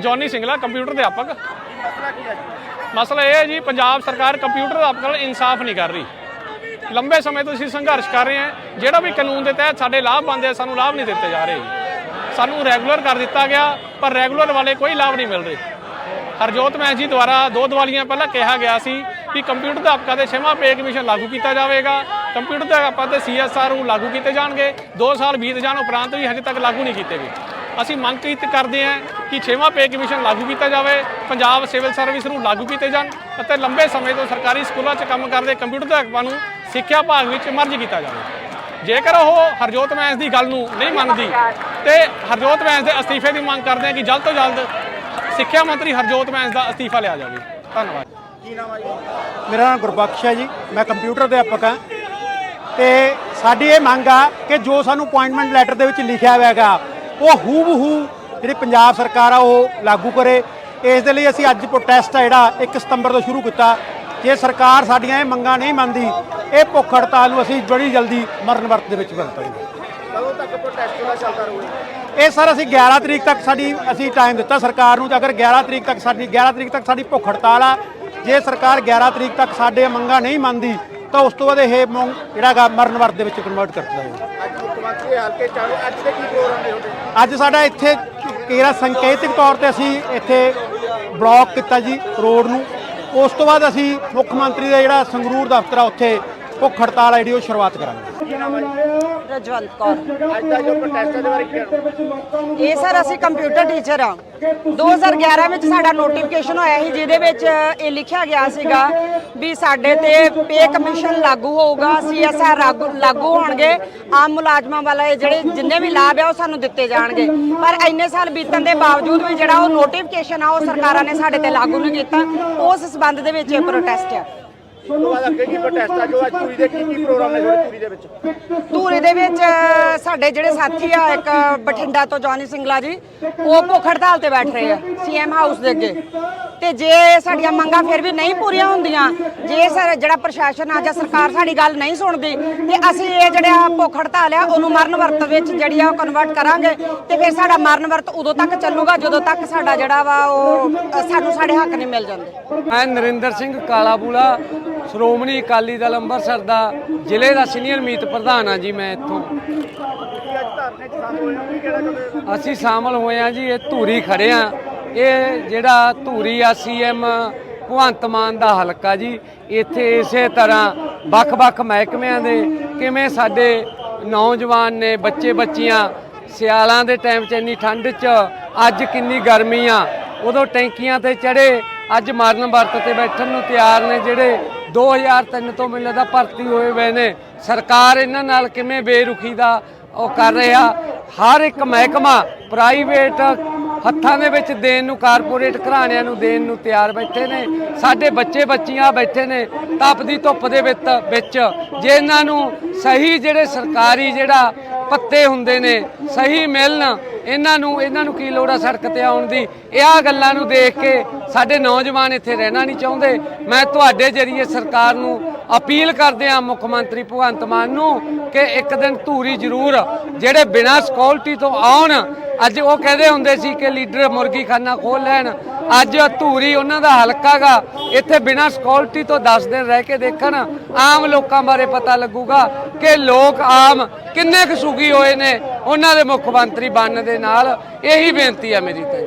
Johnny Singla, computer ਅਧਿਆਪਕ। ਮਸਲਾ ਕੀ ਹੈ ਮਸਲਾ ਇਹ ਹੈ ਜੀ, ਪੰਜਾਬ ਸਰਕਾਰ ਕੰਪਿਊਟਰ ਅਧਿਆਪਕਾਂ ਨਾਲ ਇਨਸਾਫ ਨਹੀਂ ਕਰ ਰਹੀ। ਲੰਬੇ ਸਮੇਂ ਤੋਂ ਅਸੀਂ ਸੰਘਰਸ਼ ਕਰ ਰਹੇ ਹਾਂ। ਜਿਹੜਾ ਵੀ ਕਾਨੂੰਨ ਦੇ ਤਹਿਤ ਸਾਡੇ ਲਾਭ ਬਣਦੇ ਆ ਸਾਨੂੰ ਲਾਭ ਨਹੀਂ ਦਿੱਤੇ ਜਾ ਰਹੇ। ਸਾਨੂੰ ਰੈਗੂਲਰ ਕਰ ਦਿੱਤਾ ਗਿਆ, ਪਰ ਰੈਗੂਲਰ ਵਾਲੇ ਕੋਈ ਲਾਭ ਨਹੀਂ ਮਿਲ ਰਹੇ। ਹਰਜੋਤ ਮੈਸ ਜੀ ਦੁਆਰਾ ਦੋ ਦਿਵਾਲੀਆਂ ਪਹਿਲਾਂ ਕਿਹਾ ਗਿਆ ਸੀ ਕਿ ਕੰਪਿਊਟਰ ਅਧਿਆਪਕਾਂ ਦੇ ਛੇਵਾਂ ਪੇ ਕਮਿਸ਼ਨ ਲਾਗੂ ਕੀਤਾ ਜਾਵੇਗਾ। ਕੰਪਿਊਟਰ ਅਧਿਆਪਕਾਂ ਤੇ ਸੀਐਸਆਰ ਨੂੰ ਲਾਗੂ ਕੀਤੇ ਜਾਣਗੇ। 2 ਸਾਲ ਬੀਤ ਜਾਣ ਉਪਰੰਤ ਵੀ ਹਜੇ ਤੱਕ ਲਾਗੂ ਨਹੀਂ ਕੀਤੇ ਗਏ। ਅਸੀਂ ਮੰਗ ਕੀਤੀ ਕਰਦੇ ਹਾਂ ਕਿ ਛੇਵਾਂ ਪੇ ਕਮਿਸ਼ਨ ਲਾਗੂ ਕੀਤਾ ਜਾਵੇ, ਪੰਜਾਬ ਸਿਵਲ ਸਰਵਿਸ ਨੂੰ ਲਾਗੂ ਕੀਤੇ ਜਾਣ ਅਤੇ ਲੰਬੇ ਸਮੇਂ ਤੋਂ ਸਰਕਾਰੀ ਸਕੂਲਾਂ 'ਚ ਕੰਮ ਕਰਦੇ ਕੰਪਿਊਟਰ ਅਧਿਆਪਕਾਂ ਨੂੰ ਸਿੱਖਿਆ ਭਾਗ ਵਿੱਚ ਮਰਜ ਕੀਤਾ ਜਾਵੇ। ਜੇਕਰ ਉਹ ਹਰਜੋਤ ਮੈਂਸ ਦੀ ਗੱਲ ਨੂੰ ਨਹੀਂ ਮੰਨਦੀ ਤੇ ਹਰਜੋਤ ਮੈਂਸ ਦੇ ਅਸਤੀਫੇ ਦੀ ਮੰਗ ਕਰਦੇ ਹਾਂ ਕਿ ਜਲਦ ਤੋਂ ਜਲਦ ਸਿੱਖਿਆ ਮੰਤਰੀ ਹਰਜੋਤ ਮੈਂਸ ਦਾ ਅਸਤੀਫਾ ਲਿਆ ਜਾਵੇ। ਧੰਨਵਾਦ। ਕੀ ਨਾਮ ਹੈ ਮੇਰਾ ਨਾਮ ਗੁਰਬਖਸ਼ ਹੈ ਜੀ। ਮੈਂ ਕੰਪਿਊਟਰ ਅਧਿਆਪਕ ਹਾਂ। ਤੇ ਸਾਡੀ ਇਹ ਮੰਗ ਆ ਕਿ ਜੋ ਸਾਨੂੰ ਅਪਾਇੰਟਮੈਂਟ ਲੈਟਰ ਦੇ ਵਿੱਚ ਲਿਖਿਆ ਹੋਇਆ ਹੈਗਾ ਉਹ ਹੂ ਬਹੂ ਜਿਹੜੀ ਪੰਜਾਬ ਸਰਕਾਰ ਆ ਉਹ ਲਾਗੂ ਕਰੇ। ਇਸ ਦੇ ਲਈ ਅਸੀਂ ਅੱਜ ਪ੍ਰੋਟੈਸਟ ਆ ਜਿਹੜਾ 1 ਸਤੰਬਰ ਤੋਂ ਸ਼ੁਰੂ ਕੀਤਾ। ਜੇ ਸਰਕਾਰ ਸਾਡੀਆਂ ਇਹ ਮੰਗਾਂ ਨਹੀਂ ਮੰਨਦੀ ਇਹ ਭੁੱਖ ਹੜਤਾਲ ਨੂੰ ਅਸੀਂ ਬੜੀ ਜਲਦੀ ਮਰਨ ਵਰਤ ਦੇ ਵਿੱਚ ਬਦਲਾਂਗੇ ਕਦੋਂ ਤੱਕ ਪ੍ਰੋਟੈਸਟ ਦਾ ਚੱਲਦਾ ਰਹੂਗਾ? ਇਹ ਸਰ ਅਸੀਂ 11 ਤਰੀਕ ਤੱਕ ਸਾਡੀ ਅਸੀਂ ਟਾਈਮ ਦਿੱਤਾ ਸਰਕਾਰ ਨੂੰ ਤੇ ਅਗਰ 11 ਤਰੀਕ ਤੱਕ ਸਾਡੀ 11 ਤਰੀਕ ਤੱਕ ਸਾਡੀ ਭੁੱਖ ਹੜਤਾਲ ਆ ਜੇ ਸਰਕਾਰ 11 ਤਰੀਕ ਤੱਕ ਸਾਡੇ ਮੰਗਾਂ ਨਹੀਂ ਮੰਨਦੀ ਤਾਂ ਉਸ ਤੋਂ ਬਾਅਦ ਇਹ ਮੰਗ ਜਿਹੜਾ ਗਾ ਮਰਨ ਵਰਤ ਦੇ ਵਿੱਚ ਕਨਵਰਟ ਕਰ ਦਿੱਤਾ ਜਾਏਗਾ ਅੱਜ ਮੁੱਖ ਮੰਤਰੀ ਹਲਕੇ ਚਾਲੂ। ਅੱਜ ਦੇ ਕੀ ਪ੍ਰੋਗਰਾਮ ਨੇ ਤੁਹਾਡੇ? ਅੱਜ ਸਾਡਾ ਇੱਥੇ ਕਿਹੜਾ ਸੰਕੇਤਿਕ ਤੌਰ ਤੇ ਅਸੀਂ ਇੱਥੇ ਬਲੌਕ ਕੀਤਾ ਜੀ ਰੋਡ ਨੂੰ। ਉਸ ਤੋਂ ਬਾਅਦ ਅਸੀਂ ਮੁੱਖ ਮੰਤਰੀ ਦਾ ਜਿਹੜਾ ਸੰਗਰੂਰ ਦਫ਼ਤਰ ਆ ਉੱਥੇ ਭੁੱਖ ਹੜਤਾਲ ਜਿਹੜੀ ਉਹ ਸ਼ੁਰੂਆਤ ਕਰਾਂਗੇ। ਕੀ ਨਾਮ ਹੈ ਜੀ ਰਜਵੰਤ ਕੌਰ। ਅੱਜ ਦਾ ਜੋ ਪ੍ਰੋਟੈਸਟ ਹੈ ਦੇ ਬਾਰੇ ਕੀ ਕਹਿਣਾ? ਇਹ ਸਰ ਅਸੀਂ ਕੰਪਿਊਟਰ ਟੀਚਰ ਆ 2011 ਵਿੱਚ ਸਾਡਾ ਨੋਟੀਫਿਕੇਸ਼ਨ ਹੋਇਆ ਸੀ ਜਿਹਦੇ ਵਿੱਚ ਇਹ ਲਿਖਿਆ ਗਿਆ ਸੀਗਾ ਵੀ ਸਾਡੇ ਤੇ ਪੇ ਕਮਿਸ਼ਨ ਲਾਗੂ ਹੋਊਗਾ ਸੀਐਸਆਰ ਲਾਗੂ ਹੋਣਗੇ ਆਮ ਮੁਲਾਜ਼ਮਾਂ ਵਾਲੇ ਜਿਹੜੇ ਜਿੰਨੇ ਵੀ ਲਾਭ ਆ ਉਹ ਸਾਨੂੰ ਦਿੱਤੇ ਜਾਣਗੇ। ਪਰ ਇੰਨੇ ਸਾਲ ਬੀਤਣ ਦੇ ਬਾਵਜੂਦ ਵੀ ਜਿਹੜਾ ਉਹ ਨੋਟੀਫਿਕੇਸ਼ਨ ਆ ਉਹ ਸਰਕਾਰਾਂ ਨੇ ਸਾਡੇ ਤੇ ਲਾਗੂ ਨਹੀਂ ਕੀਤਾ। ਉਸ ਸਬੰਧ ਦੇ ਵਿੱਚ ਇਹ ਪ੍ਰੋਟੈਸਟ ਆ। ਇਸ ਤੋਂ ਬਾਅਦ ਅੱਗੇ ਕੀ ਪ੍ਰੋਟੈਸਟ ਆ ਜੋ ਅੱਜ ਪੂਰੀ ਦੇ ਕੀ ਕੀ ਪ੍ਰੋਗਰਾਮ ਨੇ ਤੁਹਾਡੇ ਪੂਰੀ ਦੇ ਵਿੱਚ? ਧੂਰੀ ਦੇ ਵਿੱਚ ਸਾਡੇ ਜਿਹੜੇ ਸਾਥੀ ਆ ਇੱਕ ਬਠਿੰਡਾ ਤੋਂ ਜੌਨੀ ਸਿੰਗਲਾ ਜੀ ਉਹ ਭੁੱਖ ਹੜਤਾਲ ਤੇ ਬੈਠ ਰਹੇ ਆ ਸੀਐਮ ਹਾਊਸ ਦੇ ਅੱਗੇ। ਤੇ ਜੇ ਸਾਡੀਆਂ ਮੰਗਾਂ ਫਿਰ ਵੀ ਨਹੀਂ ਪੂਰੀਆਂ ਹੁੰਦੀਆਂ ਜੇ ਸਰ ਜਿਹੜਾ ਪ੍ਰਸ਼ਾਸਨ ਆ ਜਾਂ ਸਰਕਾਰ ਸਾਡੀ ਗੱਲ ਨਹੀਂ ਸੁਣਦੀ ਤੇ ਅਸੀਂ ਇਹ ਜਿਹੜਾ ਭੁੱਖ ਹੜਤਾਲ ਆ ਉਹਨੂੰ ਮਰਨ ਵਰਤ ਵਿੱਚ ਜਿਹੜੀ ਆ ਉਹ ਕਨਵਰਟ ਕਰਾਂਗੇ ਤੇ ਫਿਰ ਸਾਡਾ ਮਰਨ ਵਰਤ ਉਦੋਂ ਤੱਕ ਚੱਲੂਗਾ ਜਦੋਂ ਤੱਕ ਸਾਡਾ ਜਿਹੜਾ ਵਾ ਉਹ ਸਾਨੂੰ ਸਾਡੇ ਹੱਕ ਨਹੀਂ ਮਿਲ ਜਾਂਦੇ। ਮੈਂ ਨਰਿੰਦਰ ਸਿੰਘ ਕਾਲਾਬੂਲਾ ਸ਼੍ਰੋਮਣੀ ਅਕਾਲੀ ਦਲ ਅੰਮ੍ਰਿਤਸਰ ਦਾ ਜ਼ਿਲ੍ਹੇ ਦਾ ਸੀਨੀਅਰ ਮੀਤ ਪ੍ਰਧਾਨ ਆ ਜੀ ਮੈਂ ਇੱਥੋਂ। ਅਸੀਂ ਸ਼ਾਮਲ ਹੋਏ ਆ ਜੀ, ਇਹ ਧੂਰੀ ਖੜੇ ਆ ਇਹ ਜਿਹੜਾ ਧੂਰੀ ਆ ਸੀਐਮ ਭਗਵੰਤ ਮਾਨ ਦਾ ਹਲਕਾ ਜੀ, ਇੱਥੇ ਇਸੇ ਤਰ੍ਹਾਂ ਵੱਖ-ਵੱਖ ਮਹਿਕਮਿਆਂ ਦੇ ਕਿਵੇਂ ਸਾਡੇ ਨੌਜਵਾਨ ਨੇ, ਬੱਚੇ ਬੱਚੀਆਂ, ਸਿਆਲਾਂ ਦੇ ਟਾਈਮ 'ਚ ਇੰਨੀ ਠੰਡ 'ਚ, ਅੱਜ ਕਿੰਨੀ ਗਰਮੀ ਆ, ਉਦੋਂ ਟੈਂਕੀਆਂ ਤੇ ਚੜੇ ਅੱਜ ਮਰਨ ਵਰਤ ਤੇ ਬੈਠਣ ਨੂੰ ਤਿਆਰ ਨੇ ਜਿਹੜੇ 2003 ਤੋਂ ਮੈਨੂੰ ਲੱਗਦਾ ਭਰਤੀ ਹੋਏ ਹੋਏ ਨੇ। ਸਰਕਾਰ ਇਹਨਾਂ ਨਾਲ ਕਿਵੇਂ ਬੇਰੁਖੀ ਦਾ ਉਹ ਕਰ ਰਿਹਾ ਹਰ ਇੱਕ ਮਹਿਕਮਾ ਪ੍ਰਾਈਵੇਟ ਹੱਥਾਂ ਦੇ ਵਿੱਚ ਦੇਣ ਨੂੰ, ਕਾਰਪੋਰੇਟ ਘਰਾਣਿਆਂ ਨੂੰ ਦੇਣ ਨੂੰ ਤਿਆਰ ਬੈਠੇ ਨੇ। ਸਾਡੇ ਬੱਚੇ ਬੱਚੀਆਂ ਬੈਠੇ ਨੇ ਤਪਦੀ ਧੁੱਪ ਦੇ ਵਿੱਚ ਵਿੱਚ। ਜੇ ਇਹਨਾਂ ਨੂੰ ਸਹੀ ਜਿਹੜੇ ਸਰਕਾਰੀ ਜਿਹੜਾ ਪੱਤੇ ਹੁੰਦੇ ਨੇ, ਸਹੀ ਮਿਲਣ ਇਹਨਾਂ ਨੂੰ ਇਹਨਾਂ ਨੂੰ ਕੀ ਲੋੜ ਆ ਸੜਕ ਤੇ ਆਉਣ ਦੀ? ਇਹ ਆ ਗੱਲਾਂ ਨੂੰ ਦੇਖ ਕੇ ਸਾਡੇ ਨੌਜਵਾਨ ਇੱਥੇ ਰਹਿਣਾ ਨਹੀਂ ਚਾਹੁੰਦੇ। ਮੈਂ ਤੁਹਾਡੇ ਜਰੀਏ ਸਰਕਾਰ ਨੂੰ ਅਪੀਲ ਕਰਦੇ ਆ ਮੁੱਖ ਮੰਤਰੀ ਭਗਵੰਤ ਮਾਨ ਨੂੰ, ਕਿ ਇੱਕ ਦਿਨ ਧੂਰੀ ਜ਼ਰੂਰ ਜਿਹੜੇ ਬਿਨਾਂ ਸਕਿਉਰਟੀ ਤੋਂ ਆਉਣ, ਅੱਜ ਉਹ ਕਹਿੰਦੇ ਹੁੰਦੇ ਸੀ ਕਿ ਲੀਡਰ ਮੁਰਗੀਖਾਨਾ ਖੋਲ ਲੈਣ। ਅੱਜ ਧੂਰੀ ਉਹਨਾਂ ਦਾ ਹਲਕਾ ਗਾ। ਇੱਥੇ ਬਿਨਾਂ ਸਕਿਉਰਟੀ ਤੋਂ 10 ਦਿਨ ਰਹਿ ਕੇ ਦੇਖਣ, ਆਮ ਲੋਕਾਂ ਬਾਰੇ ਪਤਾ ਲੱਗੂਗਾ ਕਿ ਲੋਕ ਆਮ ਕਿੰਨੇ ਕੁ ਸੁਖੀ ਹੋਏ ਨੇ। ਉਹਨਾਂ ਦੇ ਮੁੱਖ ਮੰਤਰੀ ਬਣਨ ਦੇ ਨਾਲ ਇਹੀ ਬੇਨਤੀ ਆ ਮੇਰੀ ਤਾਂ।